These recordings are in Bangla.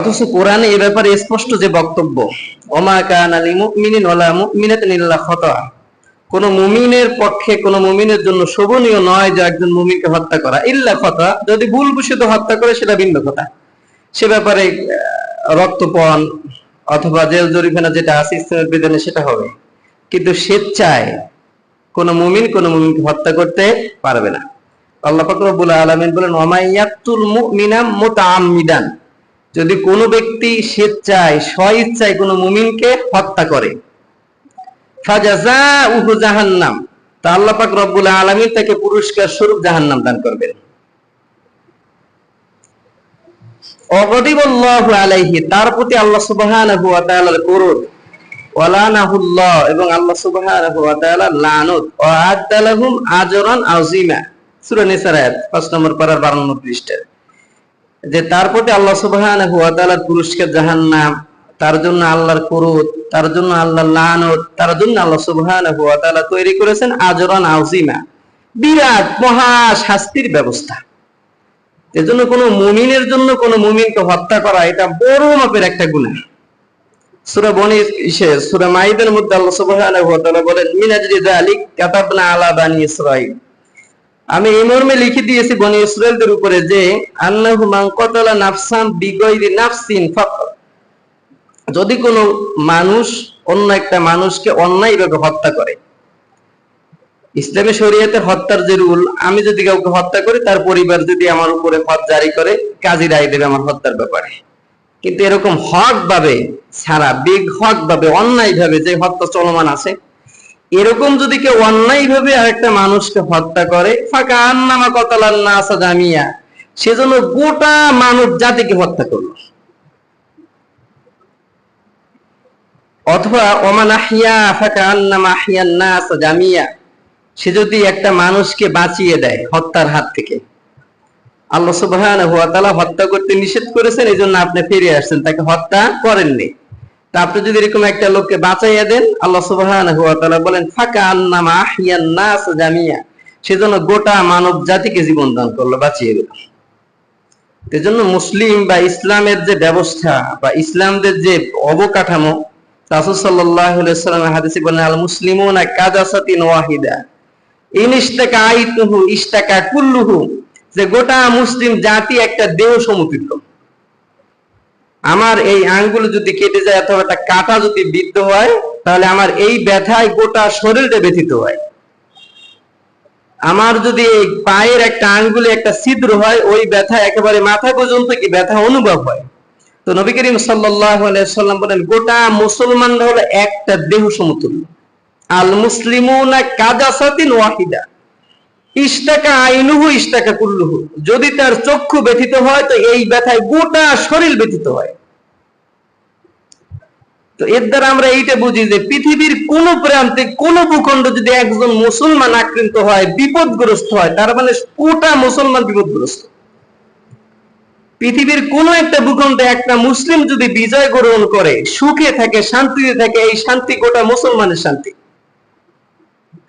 অথচ কোরআনে এ ব্যাপারে স্পষ্ট যে বক্তব্য কান আলী ইল্লা খাতা কোন মুমিনের পক্ষে কোন মুমিনের জন্য শোভনীয় নয় যে একজন মুমিনকে হত্যা করা। ইল্লা যদি ভুল বুঝিত হত্যা করে, সেটা ভিন্ন কথা। সে ব্যাপারে রক্তপণ অথবা জেল জরিমানা যেটা আছে, ইসলামের বিধানে সেটা হবে। কিন্তু স্বেচ্ছায় কোন মুমিন কোন মুমিনকে হত্যা করতে পারবে না। আল্লাহ পাক আলামিন বলেন ওয়ামাইয়াতুল মুমিনা মুতাআম্মিদান যদি কোনো ব্যক্তি স্বেচ্ছায়, স্বইচ্ছায় কোনো মুমিনকে হত্যা করে জাহান্নাম, তা রব্বুল আলামিন তাকে পুরস্কার স্বরূপ জাহান্নাম দান করবেন। তার প্রতি আল্লাহ সুবহানাহু ওয়া এবং আল্লাহ সুবহানাহু আজরান আযীমা। সূরা নিসার আয়াত 5 নম্বর পারার 52 নম্বর পৃষ্ঠায়। যে তার প্রতি আল্লাহ সুবহানাহু ওয়া তাআলার পুরস্কার জাহান্নাম, তার জন্য আল্লাহর ক্রোধ তার জন্য আল্লাহর লানত, তার জন্য আল্লাহ সুবহানাহু ওয়া তৈরি করেছেন আজরান আযীমা। বিরাট মহা শাস্তির ব্যবস্থা। এজন্য কোনো মুমিনের জন্য কোনো মুমিনকে হত্যা করা, এটা বড় মাপের একটা গুনাহ। সূরা বনি ইসে, সূরা মাইদার মধ্যে আল্লাহ সুবহানাহু ওয়া বলেন মিনাজরি যালিক কাতাবনা আলা বানি ইসরাঈল। আমি এই মর্মে লিখে দিয়েছি বনি ইসরায়েলদের উপরে যে আল্লাহু মান কতালা নাফসান বিগয়রি নাফসিন যদি কোনো মানুষ অন্য একটা মানুষকে অন্যায়ভাবে হত্যা করে, ইসলামী শরীয়তে হত্যার যে রুল, আমি যদি কাউকে হত্যা করি, তার পরিবার যদি আমার উপরে হদ জারি করে, কাজী রায় দেবে আমার হত্যার ব্যাপারে। কিন্তু এরকম হক ভাবে ছাড়া, বেগ হক ভাবে অন্যায় ভাবে যে হত্যা চলমান আছে এরকম যদি কেউ অন্যায় ভাবে আরেকটা মানুষকে হত্যা করে, ফাঁকা আন্নামা কতালান নাসা জামিয়া সেজন্য গোটা মানব জাতিকে হত্যা করল। অথবা ওমান আহিয়া ফাঁকা আন্নামা আহিয়ান নাসা জামিয়া, সে যদি একটা মানুষকে বাঁচিয়ে দেয় হত্যার হাত থেকে। আল্লাহ ওয়া হত্যা করতে নিষেধ করেছেন এই জন্য আপনি ফিরে আসছেন, তাকে হত্যা করেননি। আপনি যদি এরকম একটা লোককে বাঁচাইয়া দেন, আল্লাহ তাআলা বলেন, ফাকা আন্নামা আহিয়ান নাস জামিয়া। সেজন্য গোটা মানব জাতিকে জীবন দান করল, বাঁচিয়ে দিল। এজন্য মুসলিম বা ইসলামের যে ব্যবস্থা বা ইসলামদের যে অবকাঠামো, রাসূল আলাইহি হাদিসে বলেন, আল মুসলিমুনা কাজাসাতিন ওয়াহিদা। ইন ইশতাকা আইতুহু, ইশতাকা কুল্লুহু। যে গোটা মুসলিম জাতি একটা দেহ সমতুল্য আমার এই আঙ্গুল যদি কেটে যায় অথবা একটা কাটা যদি বিদ্ধ হয়, তাহলে আমার এই ব্যথায় গোটা শরীরটা ব্যথিত হয়। আমার যদি এই পায়ের একটা আঙ্গুলে একটা ছিদ্র হয়, ওই ব্যথা একেবারে মাথা পর্যন্ত কি ব্যথা অনুভব হয়? তো নবী করিম সাল্লাম বলেন, গোটা মুসলমানরা হলো একটা দেহ সমতুল্য। আল মুসলিমুনা কাজাসাতিন ওয়াহিদা। ইস্তাকা আইনুহু ইস্তাকা কুল্লুহু। যদি তার চক্ষু ব্যথিত হয়, তো এই ব্যথায় গোটা শরীর ব্যথিত হয়। তো এর দ্বারা আমরা এইটা বুঝি যে পৃথিবীর কোন প্রান্তে কোন ভূখণ্ড যদি একজন মুসলমান আক্রান্ত হয়, বিপদগ্রস্ত হয়, তার মানে গোটা মুসলমান বিপদগ্রস্ত। পৃথিবীর কোন একটা ভূখণ্ডে একটা মুসলিম যদি বিজয় গ্রহণ করে, সুখে থাকে, শান্তিতে থাকে, এই শান্তি গোটা মুসলমানের শান্তি।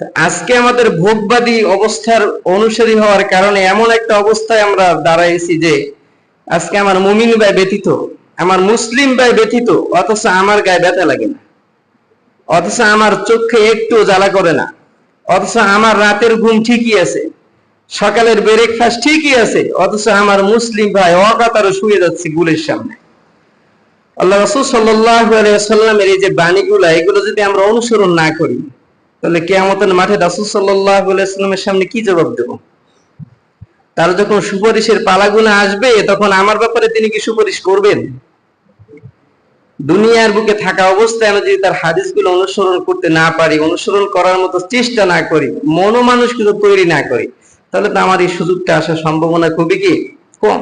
আজকে আমাদের ভোগবাদী অবস্থার অনুসারী হওয়ার কারণে এমন একটা অবস্থায় আমরা দাঁড়াইছি যে আজকে আমার মুমিন ভাই ব্যতীত, আমার মুসলিম ভাই ব্যতীত, অথচ আমার গায়ে ব্যথা লাগে না। অথচ আমার চোখে একটু জ্বালা করে না। অথচ আমার রাতের ঘুম ঠিকই আছে। সকালের ব্রেকফাস্ট ঠিকই আছে। অথচ আমার মুসলিম ভাই অকাতারে শুয়ে যাচ্ছে গুলের সামনে। আল্লাহ রসুল সাল্লামের এই যে বাণীগুলা, এগুলো যদি আমরা অনুসরণ না করি তাহলে কেয়ামতের মাঠে রাসুল সাল্লামের সামনে কি জবাব দেব? তার যখন সুপারিশের পালাগুনা আসবে, তখন আমার ব্যাপারে তিনি কি সুপারিশ করবেন? দুনিয়ার বুকে থাকা অবস্থায় আমরা যদি তার হাদিসগুলো অনুসরণ করতে না পারি, অনুসরণ করার মতো চেষ্টা না করি মনোমানুষ কিন্তু তৈরি না করি, তাহলে তো আমার এই সুযোগটা আসার সম্ভাবনা খুবই কি কম।